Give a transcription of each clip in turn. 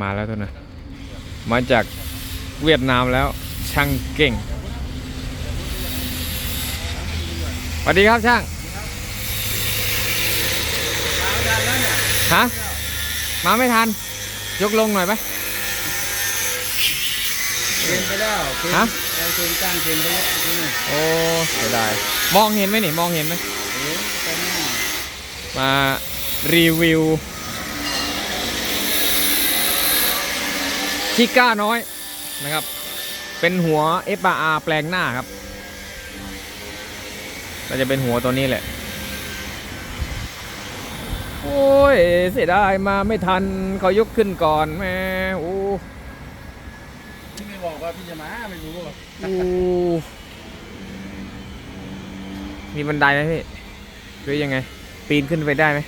มาแล้วทุกนะมาจากเวียดนามแล้วช่างเก่งสวัสดีครับช่างฮะมาไม่ทัน ยกลงหน่อยไหมเซ็นไปแล้วเซ็นฮะเราเซ็นจ้างเซ็นไปแล้วนี่โอ้เสียดายมองเห็นไหมนี่มองเห็นไหมเอ๊ะไปหน้ามารีวิว ชิก้าน้อยนะครับ เป็นหัว FRR แปลงหน้าครับก็จะเป็นหัวตัวนี้แหละ โอ้ย เสียดายมาไม่ทันเขายกขึ้นก่อนแม่โอ้พี่ไม่บอกว่าพี่จะมาไม่รู้อะโอ้มีบันไดไหมพี่หรือยังไง ปีนขึ้นไปได้ไหม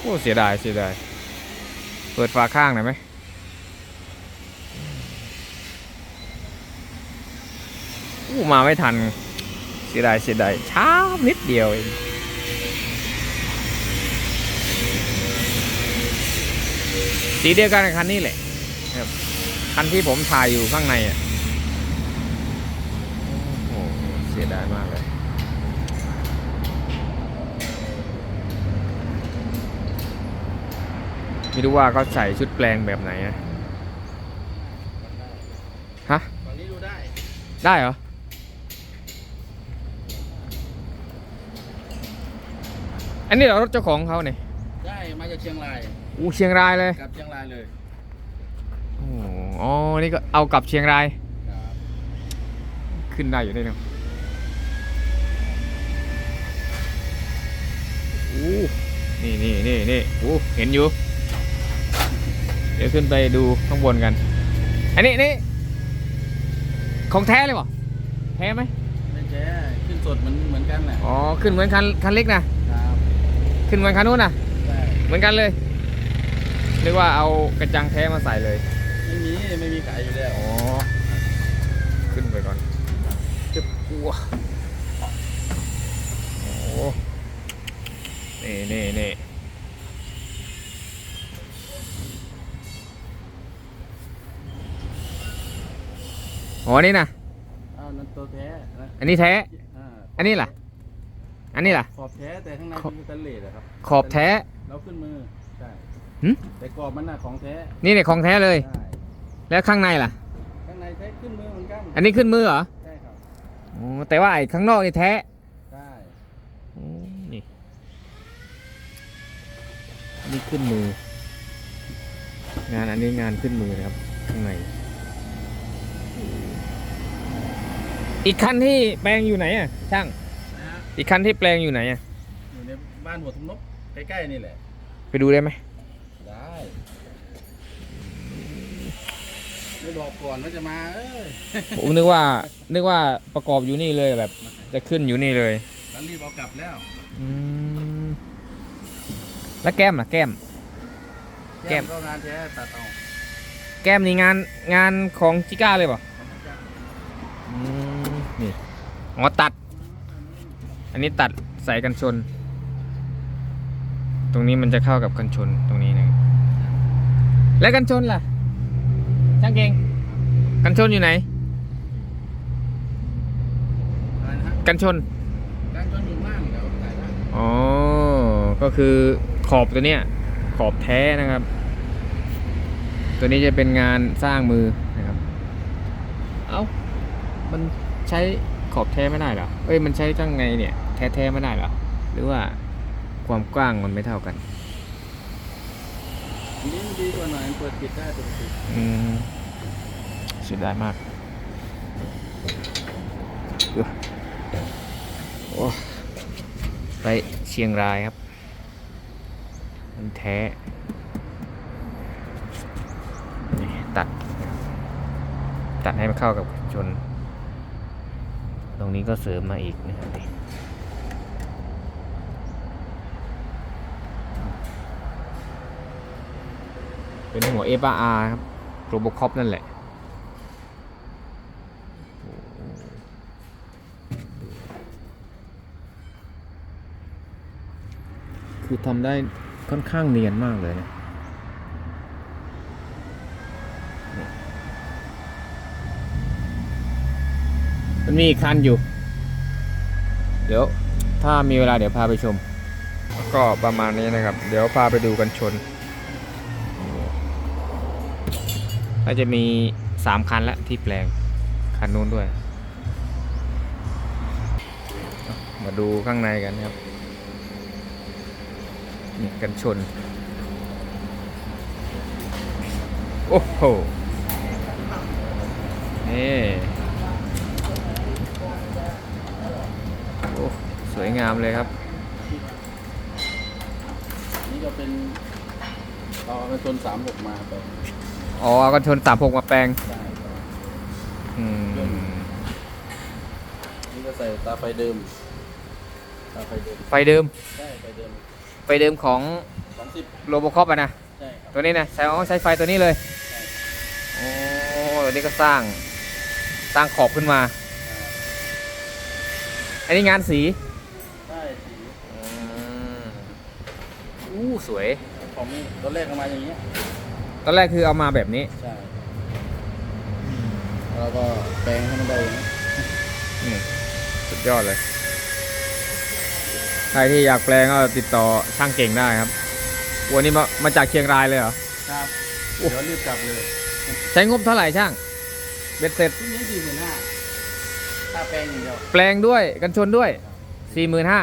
โอ้เสียดายเสียดาย เปิดฝาข้างหน่อยไหมอู้มาไม่ทัน เสียดายเสียดายช้านิดเดียวเองสีเดียวกันกับคันนี้แหละครับคันที่ผมถ่ายอยู่ข้างในอะโอ้โหเสียดายมากเลย ไม่รู้ว่าเขาใส่ชุดแปลงแบบไหนอะฮะตอนนี้ดูได้ ได้เหรอ อันนี้เหรอรถเจ้าของเขาเนี่ยได้มาจากเชียงรายอู้เชียงรายเลย กลับเชียงรายเลยโอ้โหอ๋อนี่ก็เอากลับเชียงราย ครับขึ้นได้อยู่ได้เนาะอู้นี่นี่นี่นี่อู้เห็นอยู่ เดี๋ยวขึ้นไปดูข้างบนกัน อันนี้นี่ของแท้เลยเหรอแท้ไหมไม่แช่ขึ้นสดเหมือนเหมือนกันแหละอ๋อขึ้นเหมือนคันคันเล็กนะ ครับขึ้นเหมือนคันนู้นนะได้เหมือนกันเลยนึกว่าเอากระจังแท้มาใส่เลย ไม่มีไม่มีขายอยู่แล้วอ๋อ ขึ้นไปก่อนจึ๊บอ้วโอ้โหนี่นี่นี่ อ๋อนี่นะอ้าวนั่นตัวแท้นะอันนี้แท้ อ่าอันนี้ล่ะ อันนี้ล่ะ ขอบแท้แต่ข้างในขอบ เป็นสแตนเลสอะครับขอบแท้ เราขึ้นมือใช่หึ แต่กรอบมันน่ะของแท้นี่เนี่ยของแท้เลย ใช่แล้วข้างในล่ะ ข้างในแท้ขึ้นมือเหมือนกันอันนี้ขึ้นมือเหรอใช่ครับอ๋อแต่ว่าไอ้ข้างนอกนี่แท้ใช่อืมนี่นี่ขึ้นมืองานอันนี้งานขึ้นมือนะครับข้างใน อีกคันที่แปลงอยู่ไหนอะช่าง นะฮะอีกคันที่แปลงอยู่ไหนอะอยู่ในบ้านหัวทุมนกใกล้ๆนี่แหละ ไปดูได้ไหมได้ไม่บอกก่อนว่าจะมาเอ้ยผมนึกว่านึกว่าประกอบอยู่นี่เลยแบบ จะขึ้นอยู่นี่เลยแล้วรีบเอากลับแล้วอืมแล้วแก้มล่ะแก้ม แก้ม ก็งานแท้ตัดเอาแก้มนี่งานงานของจิก้าเลยเปล่ะ อืมนี่ อ๋อตัด อันนี้ตัดใส่กันชน ตรงนี้มันจะเข้ากับกันชนตรงนี้นะแล้วกันชนล่ะช่างเก่งกันชนอยู่ไหนไกันชนการจนอยู่ล่างเดี๋ยวถ่ายได้อ๋อ ก็คือขอบตัวเนี้ยขอบแท้นะครับ ตัวนี้จะเป็นงานสร้างมือนะครับ เอา้า มันใช้ ขอบแท้ไม่ได้เหรอ เอ้ยมันใช้ข้างในเนี่ย แท้แท้ๆไม่ได้เหรอ หรือว่าความกว้างมันไม่เท่ากันอันนี้มันดีกว่าหน่อยมันเปิดปิดได้ปกติอืมเสียดายมากเอ้อโอ้ไปเชียงรายครับ มันแท้นี่ตัด ตัดให้มันเข้ากับชน ตรงนี้ก็เสริมมาอีกนะครับเป็นหัว f r ครับโรบคอปนั่นแหละคือทำได้ค่อนข้างเนียนมากเลยนะ มันมีอีกคันอยู่ เดี๋ยวถ้ามีเวลาเดี๋ยวพาไปชม ก็ประมาณนี้นะครับ เดี๋ยวพาไปดูกันชนก็จะมีสามคันละที่แปลง คันนู้นด้วย มาดูข้างในกันครับนี่กันชน โอ้โหนี่โอ้ส วยงามเลยครับ นี่ก็เป็นเราเอาไปชนสามหกมาไปอ๋อเอากันชนสามหกมาแปลงได้ครับอืมนี่ก็ใส่ตาไฟเดิม ตาไฟเดิมไฟเดิม ใช่ไฟเดิมไฟเดิมของสองสิบโรบคอปอะนะ ใช่ครับตัวนี้นะใช้อ๋อใช้ไฟตัวนี้เลยโอ้ตัวนี้ก็สร้าง สร้างขอบขึ้นมาอันนี้งานสี ใช่สี อืมอู้ สวย ของนี่ตอนแรกเอามาอย่างเงี้ยตอนแรกคือเอามาแบบนี้ ใช่แล้วก็แปลงให้มันได้อย่างนี้นี่สุดยอดเลย ใครที่อยากแปลงก็ติดต่อช่างเก่งได้ครับวันนี้มามาจากเชียงรายเลยเหรอ ครับโอ้เดี๋ยวรีบกลับเลยใช้งบเท่าไหร่ช่าง เบ็ดเสร็จที่นี้สี่หมื่นห้าค่าแปลงอย่างเดียว แปลงด้วยกันชนด้วยสี่หมื่นห้า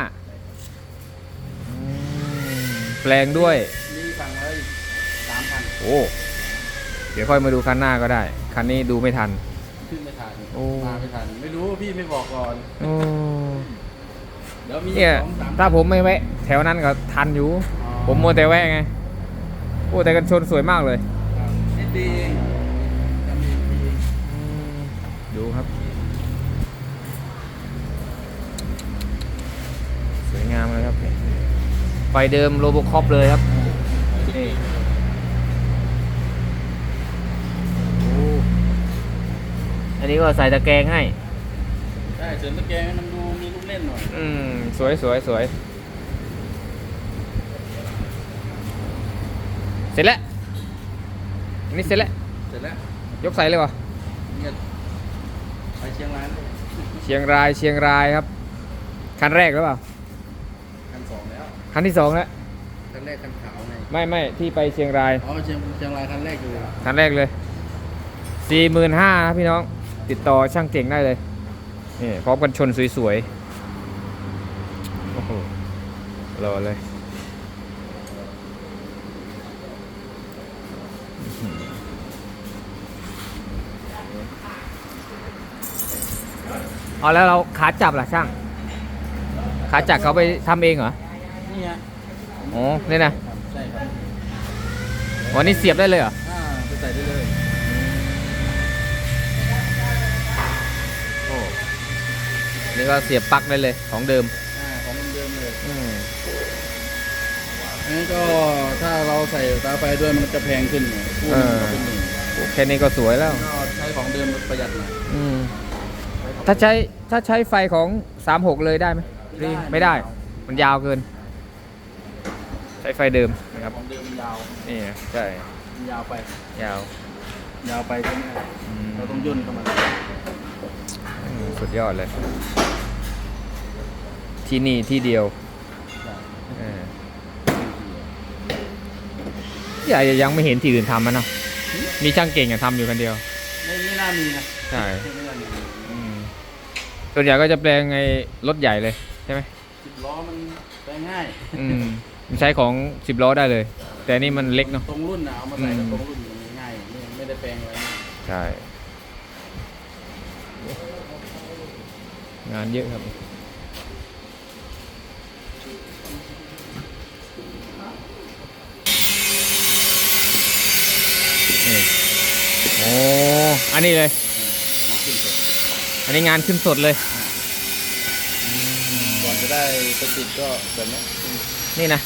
แปลงด้วย มีสั่งไว้สามพันโอ้ เดี๋ยวค่อยมาดูคันหน้าก็ได้ คันนี้ดูไม่ทัน ขึ้นไม่ทันโอ้ มาไม่ทัน ไม่รู้พี่ไม่บอกก่อน โอ้เดี๋ยวมีเนี่ยสองสามถ้าผมไม่แวะ แถวนั้นก็ทันอยู่ อ๋อผมมัวแต่แวะไง โอ้แต่กันชนสวยมากเลย ครับนิดดีเองจะมีมีดูครับ สวยงามเลยครับไฟเดิมโรบคอปเลยครับนี่โอ้อันนี้ก็ใส่ตะแกรงให้ใช่เสริมตะแกรงให้มันดูมีลูกเล่นหน่อย อืม สวยสวยสวยเสร็จแล้วอันนี้เสร็จแล้ว เสร็จแล้ว ยกใส่เลยวะเนี่ยไปเชียงรายเลยเชียงรายเชียงรายครับ คันแรกหรือเปล่าคันสองแล้ว คันที่สองแล้วคันแรกคันขาวไงไม่ไม่ที่ไปเชียงรายอ๋อเชียงเชียงรายคันแรกอยู่คันแรกเลยสี่หมื่นห้านะพี่น้อง ติดต่อช่างเก่งได้เลยนี่พร้อมกันชนสวยๆโอ้โหรอเลยอื้อหือเอาแล้วเราขาจับล่ะช่าง ขาจับเขาไปทำเองเหรอ นี่ฮะอ๋อนี่นะ ครับใช่ครับวันนี้เสียบได้เลยเหรอ อ่าไปใส่ได้เลยโอ้นี่ก็เสียบปลั๊กได้เลยของเดิม อ่าของเดิมๆเลยอืมอันนี้ก็ถ้าเราใส่ตาไฟด้วยมันจะแพงขึ้นหน่อยคู่หนึงก็เป็นหมื่นแค่นี้ก็สวยแล้ว ก็ใช้ของเดิมประหยัดหน่อยอืม ถ้าใช้ถ้าใช้ไฟของ 36 เลยได้ไหมหรือไม่ได้ มันยาวเกินใช้ไฟเดิมนะครับของเดิมมันยาวนี่นะใช่มันยาวไป ยาว ยาวไปใช่ไหมครับอืมเราต้องย่นเข้ามาอืมสุดยอดเลย ที่นี่ที่เดียวใช่เออใหญ่ยังไม่เห็นที่อื่นทำมันเนาะมีช่างเก่งอะทำอยู่คนเดียว ไม่ไม่น่ามีนะใช่ไม่น่ามีอืมส่วนใหญ่ก็จะแปลงไงรถใหญ่เลยใช่ไหมสิบล้อมันแปลงง่าย อืม มันใช้ของสิบล้อได้เลย แต่นี่มันเล็กเนาะ ตรงรุ่นนะเอามาใส่กับอืม ตรงรุ่นมันง่ายไม่ไม่ได้แปลงอะไรมากใช่งานเยอะครับ นี่โอ้อันนี้เลย มันขึ้นสดอันนี้งานขึ้นสดเลย ก่อนจะได้ไปติดก็แบบเนี้ยนี่ นะ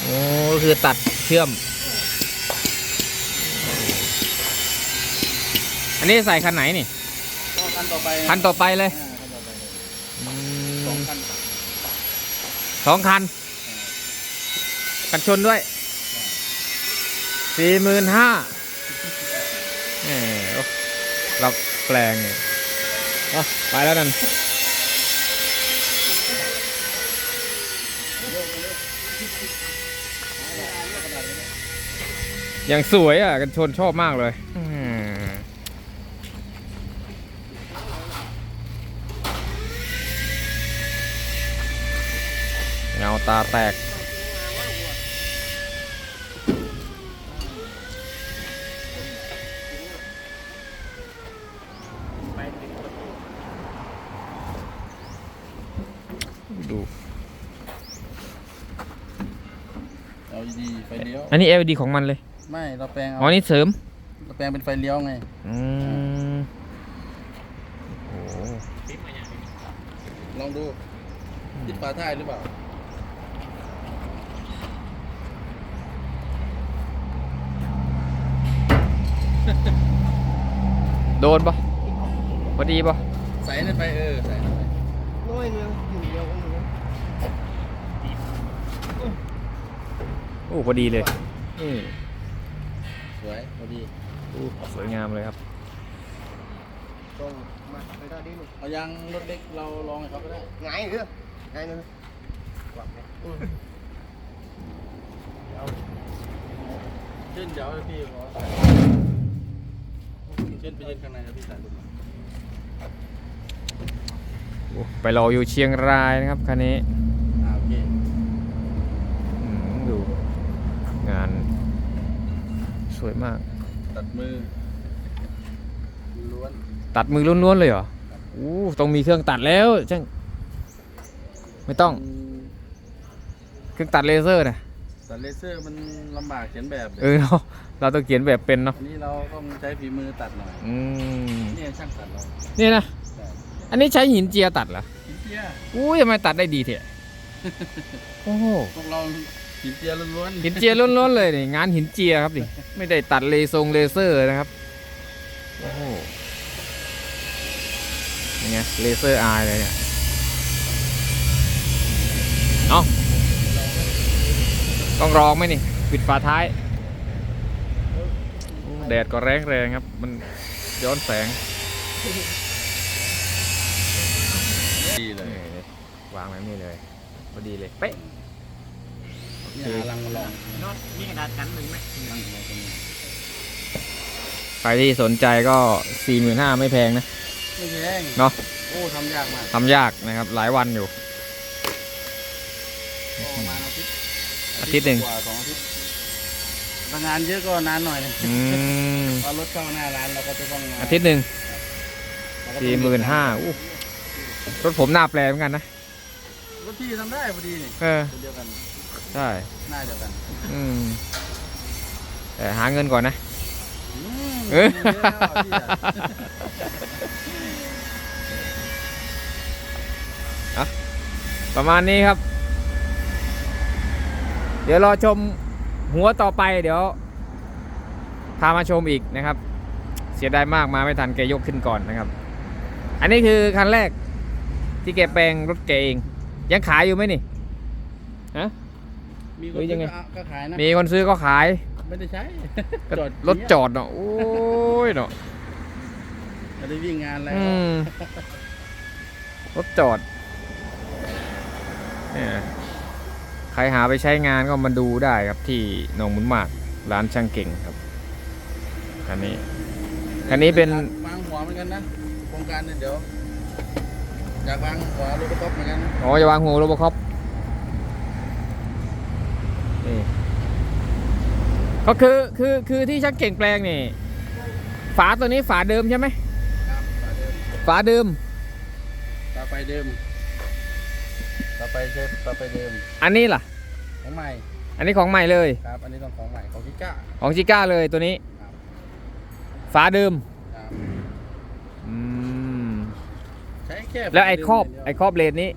โอ้ก็คือตัดเชื่อม อันนี้ใส่คันไหนนี่ก็คันต่อไปคันต่อไปเลยอ่าคันต่อไปเลยอืสองมคันสองคันกันชนด้วยสี่หมื่นห้าเราแปลงเนี่ยอะไปแล้วนั่น อย่างสวยอะ กันชนชอบมากเลยอืมเงาตาแตก ดู LED ไฟเลี้ยว อันนี้ LED ของมันเลย ไม่ เราแปลงอ๋เอาอนี่เสริมเราแปลงเป็นไฟเลี้ยวไง อืมโอ้โหลองดูติดฝาท้ายหรือเปล่า โดนปะพอดีปะใส่นั่นไปเออ ใส่นั่นไปน้อยเนื้ออยู่เดียวก็มีโอ้พอดีเลย อืม สวยพอดีโอ้สวยงามเลยครับ ต้องมาไปได้ดีหนึ่งเอายางรถเล็กเราลองให้เขาก็ได้ไงายเหรอไงายเลยกวักเนี่ยอืมเช่นเดี๋ยวพี่ขอใส่เช่นไปเช่นข้างในนะพี่ใส่ดูมาโอ้ไปรออยู่เชียงรายนะครับคันนี้อ่าโอเค อืมดูงานส วยมาก ตัดมือล้วนตัดมือล้วนๆเลยเหรออู้ต้องมีเครื่องตัดแล้วช่างไม่ต้อง เครื่องตัดเลเซอร์นะตัดเลเซอร์มันลำบากเขียนแบบเออเนาะเราต้องเขียนแบบเป็นเนาะอันนี้เราต้องใช้ฝีมือตัดหน่อยอืมเนี่ยช่างตัดเรานี่นะแต่อันนี้ใช้หินเจียตัดเหรอหินเจียอู้ยทำไมตัดได้ดีเถอะโอ้โหพวกเรา หินเจียล้วนๆหินเจียล้วนๆเลยนี่งานหินเจียครับนี่ไม่ได้ตัดเลทรงเลเซอร์นะครับโอ้โหยังไงเลเซอร์อายเลยเนี่ยเอาต้องรองไหมนี่ปิดฝาท้ายโอ้แดดก็แรงแรงๆครับ มันย้อนแสงดีเลยนี่วางไว้นี่เลยพอดีเลยเป๊ะ เนี่ยหาลังมาลองน็อตมีกระดาษกันหนึ่งไหมลังมาตรงนี้ใครที่สนใจก็ 45,000ไม่แพงนะ ไม่แพงเนาะโอ้ทำยากมากทำยากนะครับ หลายวันอยู่ ก็ประมาณอาทิตย์อาทิตย์หนึ่ง กว่าสองอาทิตย์ถ้างานเยอะก็นานหน่อยนะอืมพอรถเข้าหน้าร้านเราก็จะต้องอาทิตย์หนึ่งเราก็ต้องสี่หมื่นห้าอู้รถผมหน้าแปลเหมือนกันนะรถพี่ทำได้พอดีนี่ เออ คนเดียวกัน ใช่หน้าเดียวกันอืมแต่หาเงินก่อนนะ อืมเออ เยอะแล้วพี่อะประมาณนี้ครับ เดี๋ยวรอชมหัวต่อไปเดี๋ยว พามาชมอีกนะครับ เสียดายมากมาไม่ทันแกยกขึ้นก่อนนะครับ อันนี้คือคันแรกที่แกแปลงรถแกเอง ยังขายอยู่ไหมนี่ฮะ มีคเฮ้นยยังไงก็ก็ขายนะมีคนซื้อก็ขายไม่ได้ใช้ก็จอดรถจอดเนาะโอ้ยเนาะไม่ได้วิ่งงานอะไรอืมรถจอดเนี่ยใครหาไปใช้งานก็มาดูได้ครับที่หนองมุนหมากร้านช่างเก่งครับคันนี้คันนี้เป็น วางหัวเหมือนกันนะโครงการเนี่ยเดี๋ยวอยากวางหัวรถกระต๊อบเหมือนกัน อ๋อจะวางหัวโรบอคอป นี่ก็คือคือคือที่ช่างเก่งแปลงนี่ ฝาตัวนี้ฝาเดิมใช่ไหมครับฝาเดิมฝาเดิมต่อไปเดิมต่อไปเชฟต่อไปเดิม อันนี้ล่ะ ของใหม่ อันนี้ของใหม่เลยครับ อันนี้ต้องของใหม่ของพิก้าของจิก้าเลยตัวนี้ครับฝาเดิมครับอืมใช้แค่แล้วไอ้ครอบฝาเดิมไอ้ครอบเลนนี้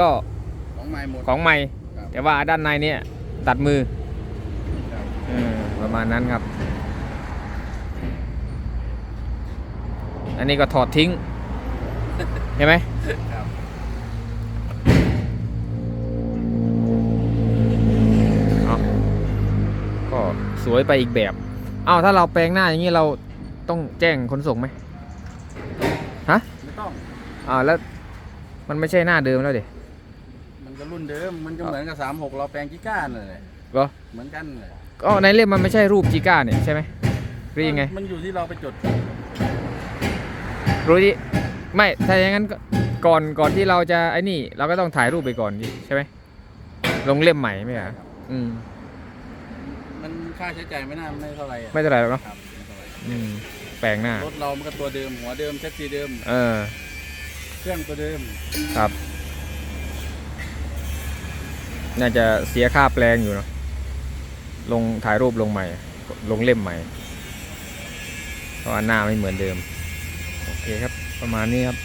ก็ของใหม่หมดของใหม่ครับแต่ว่าด้านในเนี่ย ตัดมือครับเออประมาณนั้นครับ อันนี้ก็ถอดทิ้งเห็นไหมครับเอาก็สวยไปอีกแบบเอ้าถ้าเราแปลงหน้าอย่างนี้เราต้องแจ้งขนส่งไหมฮะ ไม่ต้องอ่าแล้วมันไม่ใช่หน้าเดิมแล้วดิ มันก็รุ่นเดิม มันก็เหมือนกับสามหกเราแปลงกิก้าเลยเหรอเหมือนกันเลยก็ในเล่มมันไม่ใช่รูปจิก้าเนี่ยใช่ไหมหรือยังไง มันอยู่ที่เราไปจดรู้ดิไม่ถ้าอย่างนั้นก็ก่อนก่อนที่เราจะไอ้นี่ เราก็ต้องถ่ายรูปไปก่อนดิใช่ไหมลงเล่มใหม่ไม่เหรออืมมันค่าใช้จ่ายไม่น่าไม่เท่าไหร่อะไม่เท่าไหร่หรอกเนาะครับไม่เท่าไหร่อืมแปลงหน้ารถเรามันก็ตัวเดิมหัวเดิมแท็กซี่เดิม เออ เครื่องตัวเดิมครับ น่าจะเสียค่าแปลงอยู่เนาะลงถ่ายรูปลงใหม่ ลงเล่มใหม่ เพราะว่าหน้าไม่เหมือนเดิม โอเคครับ ประมาณนี้ครับ